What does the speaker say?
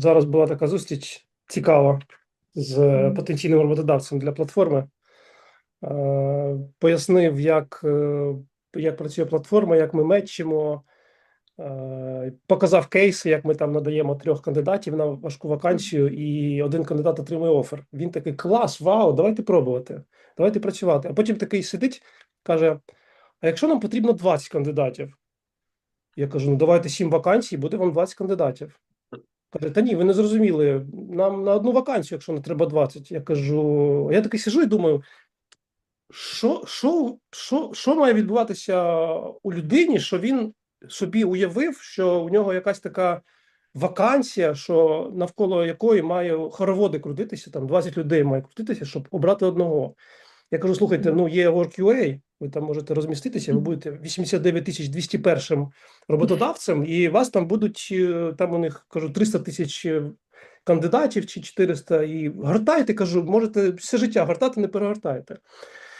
зараз була така зустріч цікава з е, потенційним роботодавцем для платформи. Е, Пояснив, як, е, як працює платформа, як ми мечимо. Показав кейси, як ми там надаємо трьох кандидатів на важку вакансію, і один кандидат отримує офер. Він такий клас, вау, давайте пробувати, давайте працювати. А потім такий сидить, каже: А якщо нам потрібно 20 кандидатів? Я кажу: ну давайте 7 вакансій, буде вам 20 кандидатів. Каже, та ні, ви не зрозуміли. Нам на одну вакансію, якщо не треба 20. Я кажу, я такий сижу і думаю, що, що, що, що має відбуватися у людині, що він собі уявив, що у нього якась така вакансія, що навколо якої має хороводи крутитися, там 20 людей має крутитися, щоб обрати одного. Я кажу: слухайте, ну є WorkUA, ви там можете розміститися, ви будете 89 тисяч 201 роботодавцем, і вас там будуть е, там у них кажу 300 тисяч е, кандидатів чи 400, і гортайте, кажу, можете все життя гортати, не перегортайте.